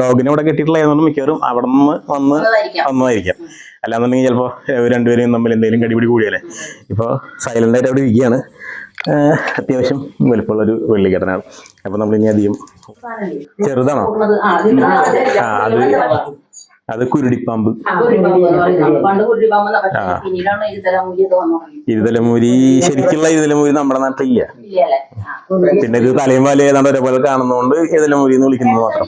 ഡോഗിനെ ഇവിടെ കിട്ടിയിട്ടുള്ള മിക്കവാറും അവിടെ നിന്ന് വന്ന് വന്നതായിരിക്കാം. അല്ലാന്നുണ്ടെങ്കിൽ ചിലപ്പോൾ രണ്ടുപേരെയും തമ്മിൽ എന്തെങ്കിലും കടിപിടി കൂടിയല്ലേ ഇപ്പോൾ സൈലന്റ് ആയിട്ട് അവിടെ ഇരിക്കുകയാണ്. അത്യാവശ്യം വലുപ്പമുള്ള ഒരു വെള്ളിക്കെട്ടനാണ് അപ്പോൾ നമ്മൾ ഇനി അധികം ചെറുതാണോ? ആ അത് അത് കുരുടിപ്പാമ്പ്. ഇരുതലമൂരി ശരിക്കുള്ള ഇരുതലമൂരി നമ്മുടെ നാട്ടിലില്ല. പിന്നെ ഇത് തലയും വാലും ഏതാണ്ട് ഒരേപോലെ കാണുന്നതുകൊണ്ട് ഇരുതലമൂരി എന്ന് വിളിക്കുന്നത് മാത്രം.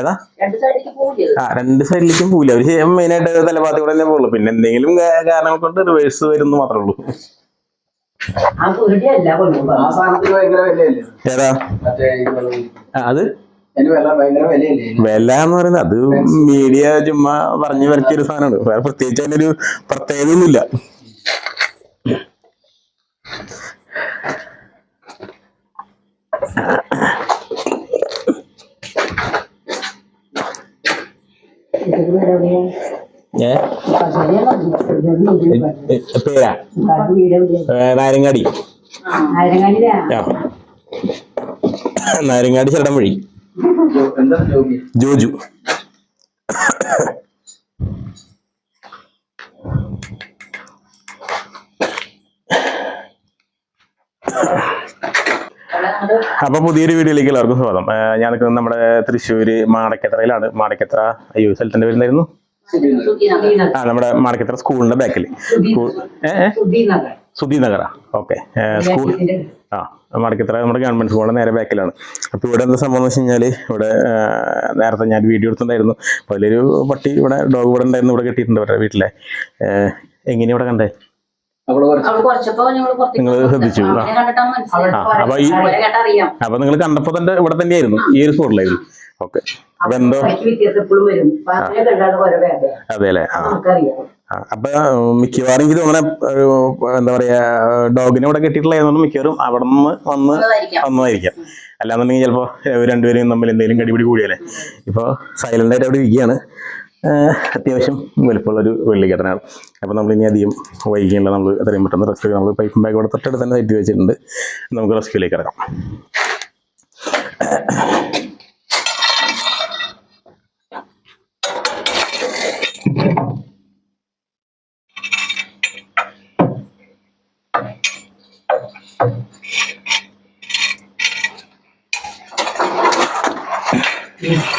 ഏതാ? രണ്ട് സൈഡിലേക്ക് പൂലി ആ രണ്ട് സൈഡിലേക്കും പൂല അവർ മെയിൻ ആയിട്ട് തലഭാഗത്ത് കൂടെ തന്നെ പോകുള്ളൂ പിന്നെ എന്തെങ്കിലും കാരണങ്ങൾ കൊണ്ട് റിവേഴ്സ് വരുന്നു മാത്രമേ ഉള്ളൂ. ഏതാ? അത്? വില എന്ന് പറയുന്നത് അത് മീഡിയ ചുമ്മാ പറഞ്ഞു വരച്ചൊരു സാധനമാണ്. വേറെ പ്രത്യേകിച്ച് അതിനൊരു പ്രത്യേകത ഒന്നുമില്ല പേരാ? നാരങ്ങാടി. ചേട്ടൻ വഴി. ജോജു. അപ്പൊ പുതിയൊരു വീഡിയോയിലേക്ക് എല്ലാവർക്കും സ്വാഗതം. ഞാൻ നിൽക്കുന്നത് നമ്മുടെ തൃശ്ശൂര് മാടക്കത്തറയിലാണ്. മാടക്കത്തറ അയ്യോ സ്ഥലത്തിന്റെ പേരുന്നായിരുന്നു ആ നമ്മുടെ മാടക്കത്തറ സ്കൂളിന്റെ ബാക്കിൽ ഏ? സുധി നഗറ ഓക്കെ സ്കൂൾ ആ മടക്കിത്ര നമ്മുടെ ഗവൺമെന്റ് സ്കൂളിന് നേരെ ബാക്കിലാണ്. അപ്പോൾ ഇവിടെ എന്താ സംഭവം എന്ന് വെച്ച് കഴിഞ്ഞാൽ ഇവിടെ നേരത്തെ ഞാൻ വീഡിയോ എടുത്തിട്ടുണ്ടായിരുന്നു. അപ്പോൾ അതിലൊരു പട്ടി ഇവിടെ ഡോഗ് ഇവിടെ ഉണ്ടായിരുന്നു ഇവിടെ കെട്ടിയിട്ടുണ്ട് അവരുടെ വീട്ടിലെ. എങ്ങനെയാണ് ഇവിടെ കണ്ടേ? നിങ്ങൾ. ശ്രദ്ധിച്ചു, അപ്പൊ ഈ- അപ്പൊ അപ്പോൾ നിങ്ങൾ കണ്ടപ്പോ തന്നെ ഇവിടെ തന്നെയായിരുന്നു ഈ ഒരു സ്പോട്ടിലായിരുന്നു ഓക്കെ. അപ്പൊ എന്തോ അതെ അല്ലേ? നമുക്കറിയാം ആ, അപ്പൊ മിക്കവാറും എനിക്ക് തോന്നണ ഒരു, എന്താ പറയാ ഡോഗിനെ ഇവിടെ കിട്ടിയിട്ടുള്ള മിക്കവാറും അവിടെ നിന്ന് വന്ന് വന്നതായിരിക്കാം. അല്ലാന്നുണ്ടെങ്കിൽ ചിലപ്പോ രണ്ടുപേരും തമ്മിൽ എന്തെങ്കിലും കടിപിടി കൂടിയല്ലേ ഇപ്പൊ സൈലന്റ് ആയിട്ട് അവിടെ ഇരിക്കുകയാണ്. അത്യാവശ്യം വലുപ്പമുള്ളൊരു വെള്ളിക്കെട്ടനാണ് അപ്പോൾ നമ്മൾ ഇനി അധികം വൈകിയില്ല. നമ്മൾ എത്രയും പെട്ടെന്ന് റെസ്ക്യൂ നമ്മൾ പൈപ്പും ബാഗ് ഇവിടെ തൊട്ടടുത്ത് തന്നെ തെറ്റി വെച്ചിട്ടുണ്ട്. നമുക്ക് റെസ്ക്യൂലേക്ക് ഇറങ്ങാം. ഇവിടെ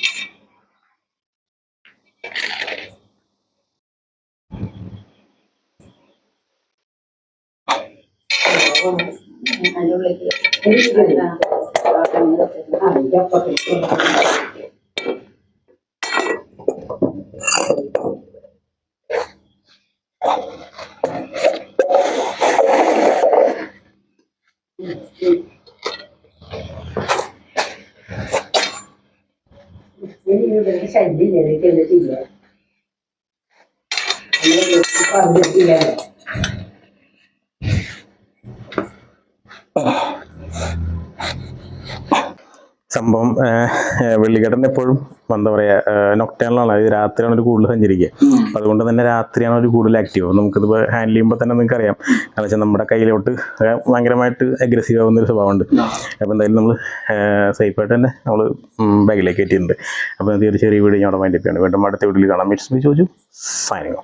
Sen dinledik, dinledik ya. Dinledik, dinledik ya. സംഭവം വെള്ളിക്കെട്ടൻ എപ്പോഴും എന്താ പറയാ നൊക്ടേണലാണ് അതായത് രാത്രിയാണ് ഒരു കൂടുതൽ സഞ്ചരിക്കുക. അപ്പൊ അതുകൊണ്ട് തന്നെ രാത്രിയാണ് ഒരു കൂടുതൽ ആക്റ്റീവ് നമുക്കിത് ഹാൻഡിൽ ചെയ്യുമ്പോൾ തന്നെ നിങ്ങൾക്ക് അറിയാം കാരണം വെച്ചാൽ നമ്മുടെ കയ്യിലോട്ട് ഭയങ്കരമായിട്ട് അഗ്രസീവ് ആവുന്ന ഒരു സ്വഭാവമുണ്ട്. അപ്പോൾ എന്തായാലും നമ്മൾ സേഫായിട്ട് തന്നെ നമ്മൾ ബാഗിലേക്ക് എത്തിയിട്ടുണ്ട്. അപ്പോൾ തീർച്ചയായും ചെറിയ വീഡിയോ ഞാൻ അവിടെ മൈൻഡ് ചെയ്യാണ് വീണ്ടും അടുത്ത വീട്ടിൽ കാണാം. മിറ്റ്സ് ബി ചോദിച്ചു സൈനിങ്